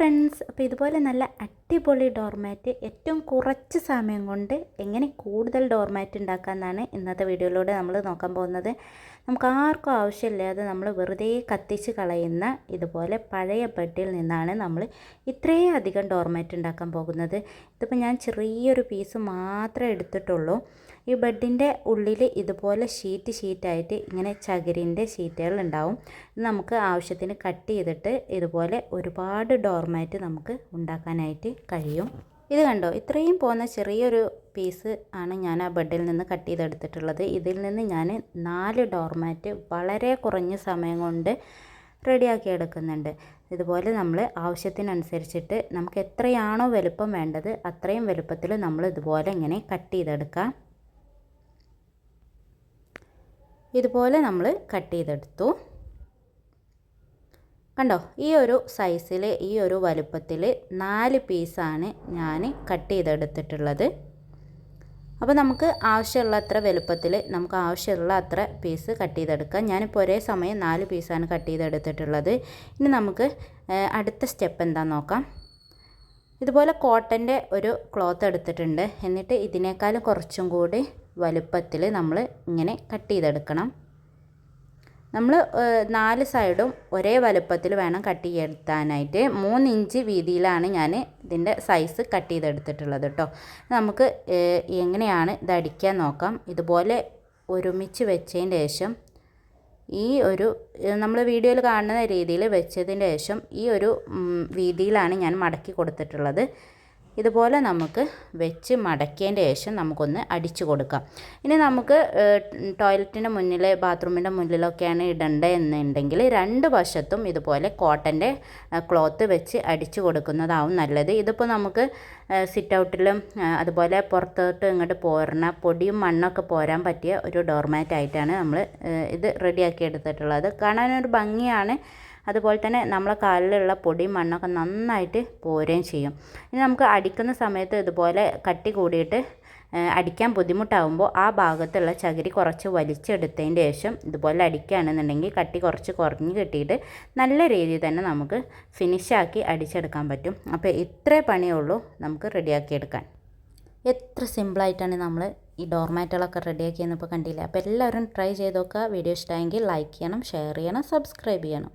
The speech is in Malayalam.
ഫ്രണ്ട്സ്. അപ്പോൾ ഇതുപോലെ നല്ല അടിപൊളി ഡോർമാറ്റ് ഏറ്റവും കുറച്ച് സമയം കൊണ്ട് എങ്ങനെ കൂടുതൽ ഡോർമാറ്റ് ഉണ്ടാക്കാമെന്നാണ് ഇന്നത്തെ വീഡിയോയിലൂടെ നമ്മൾ നോക്കാൻ പോകുന്നത്. നമുക്ക് ആർക്കും ആവശ്യമില്ലാതെ നമ്മൾ വെറുതെ കത്തിച്ച് കളയുന്ന ഇതുപോലെ പഴയ ബെഡിൽ നിന്നാണ് നമ്മൾ ഇത്രയും അധികം ഡോർമാറ്റ് ഉണ്ടാക്കാൻ പോകുന്നത്. ഇതിപ്പോൾ ഞാൻ ചെറിയൊരു പീസ് മാത്രമേ എടുത്തിട്ടുള്ളൂ. ഈ ബെഡിന്റെ ഉള്ളിൽ ഇതുപോലെ ഷീറ്റ് ഷീറ്റായിട്ട് ഇങ്ങനെ ചകിരിന്റെ ഷീറ്റുകൾ ഉണ്ടാവും. നമുക്ക് ആവശ്യത്തിന് കട്ട് ചെയ്തിട്ട് ഇതുപോലെ ഒരുപാട് ഡോർമാറ്റ് നമുക്ക് ഉണ്ടാക്കാനായിട്ട് കഴിയും. ഇത് കണ്ടോ? ഇത്രയും പോകുന്ന ചെറിയൊരു പീസ് ആണ് ഞാൻ ആ ബെഡിൽ നിന്ന് കട്ട് ചെയ്തെടുത്തിട്ടുള്ളത്. ഇതിൽ നിന്ന് ഞാൻ നാല് ഡോർമാറ്റ് വളരെ കുറഞ്ഞ സമയം കൊണ്ട് റെഡിയാക്കി എടുക്കുന്നുണ്ട്. ഇതുപോലെ നമ്മൾ ആവശ്യത്തിനനുസരിച്ചിട്ട് നമുക്ക് എത്രയാണോ വലുപ്പം വേണ്ടത് അത്രയും വലുപ്പത്തിൽ നമ്മൾ ഇതുപോലെ ഇങ്ങനെ കട്ട് ചെയ്തെടുക്കാം. ഇതുപോലെ നമ്മൾ കട്ട് ചെയ്തെടുത്തു. കണ്ടോ? ഈ ഒരു സൈസിൽ ഈ ഒരു വലുപ്പത്തിൽ നാല് പീസാണ് ഞാൻ കട്ട് ചെയ്തെടുത്തിട്ടുള്ളത്. അപ്പോൾ നമുക്ക് ആവശ്യമുള്ള അത്ര വലുപ്പത്തിൽ നമുക്ക് ആവശ്യമുള്ള അത്ര പീസ് കട്ട് ചെയ്തെടുക്കാം. ഞാനിപ്പോൾ ഒരേ സമയം നാല് പീസാണ് കട്ട് ചെയ്തെടുത്തിട്ടുള്ളത്. ഇനി നമുക്ക് അടുത്ത സ്റ്റെപ്പ് എന്താണെന്ന് നോക്കാം. ഇതുപോലെ കോട്ടന്റെ ഒരു ക്ലോത്ത് എടുത്തിട്ടുണ്ട്. എന്നിട്ട് ഇതിനേക്കാളും കുറച്ചും കൂടി വലുപ്പത്തിൽ നമ്മൾ ഇങ്ങനെ കട്ട് ചെയ്തെടുക്കണം. നമ്മൾ നാല് സൈഡും ഒരേ വലുപ്പത്തിൽ വേണം കട്ട് ചെയ്തെടുത്താനായിട്ട്. മൂന്ന് ഇഞ്ച് വീതിയിലാണ് ഞാൻ ഇതിന്റെ സൈസ് കട്ട് ചെയ്തെടുത്തിട്ടുള്ളത് കേട്ടോ നമുക്ക് എങ്ങനെയാണ് ഇത് അടിക്കാൻ നോക്കാം. ഇതുപോലെ ഒരുമിച്ച് വെച്ചതിന് ശേഷം ഈ ഒരു നമ്മൾ വീഡിയോയിൽ കാണുന്ന രീതിയിൽ വെച്ചതിന് ശേഷം ഈ ഒരു വീതിയിലാണ് ഞാൻ മടക്കി കൊടുത്തിട്ടുള്ളത്. ഇതുപോലെ നമുക്ക് വെച്ച് മടക്കിയതിന്റെ ശേഷം നമുക്കൊന്ന് അടിച്ചു കൊടുക്കാം. ഇനി നമുക്ക് ടോയ്ലറ്റിന്റെ മുന്നിൽ ബാത്റൂമിന്റെ മുന്നിലൊക്കെയാണ് ഇടേണ്ടത് എന്നുണ്ടെങ്കിൽ രണ്ട് വശത്തും ഇതുപോലെ കോട്ടന്റെ ക്ലോത്ത് വെച്ച് അടിച്ചു കൊടുക്കുന്നതാവും നല്ലത്. ഇതിപ്പോൾ നമുക്ക് സിറ്റ് ഔട്ടിലും അതുപോലെ പുറത്തോട്ട് ഇങ്ങോട്ട് പോരണ പൊടിയും മണ്ണൊക്കെ പോരാൻ പറ്റിയ ഒരു ഡോർമാറ്റ് ആയിട്ടാണ് നമ്മൾ ഇത് റെഡിയാക്കി എടുത്തിട്ടുള്ളത്. കാണാനൊരു ഭംഗിയാണ്. അതുപോലെ തന്നെ നമ്മളെ കാലിലുള്ള പൊടി മണ്ണൊക്കെ നന്നായിട്ട് പോരുകയും ചെയ്യും. ഇനി നമുക്ക് അടിക്കുന്ന സമയത്ത് ഇതുപോലെ കട്ടി കൂടിയിട്ട് അടിക്കാൻ ബുദ്ധിമുട്ടാകുമ്പോൾ ആ ഭാഗത്തുള്ള ചകിരി കുറച്ച് വലിച്ചെടുത്തതിന് ശേഷം ഇതുപോലെ അടിക്കുകയാണെന്നുണ്ടെങ്കിൽ കട്ടി കുറച്ച് കുറഞ്ഞ് കിട്ടിയിട്ട് നല്ല രീതിയിൽ തന്നെ നമുക്ക് ഫിനിഷാക്കി അടിച്ചെടുക്കാൻ പറ്റും. അപ്പോൾ ഇത്രേ പണിയേ ഉള്ളൂ നമുക്ക് റെഡിയാക്കിയെടുക്കാൻ എത്ര സിമ്പിളായിട്ടാണ് നമ്മൾ ഈ ഡോർമാറ്റുകളൊക്കെ റെഡിയാക്കിയെന്നിപ്പോൾ കണ്ടില്ലേ? അപ്പോൾ എല്ലാവരും ട്രൈ ചെയ്ത് നോക്കുക. വീഡിയോ ഇഷ്ടമായെങ്കിൽ ലൈക്ക് ചെയ്യണം ഷെയർ ചെയ്യണം സബ്സ്ക്രൈബ് ചെയ്യണം.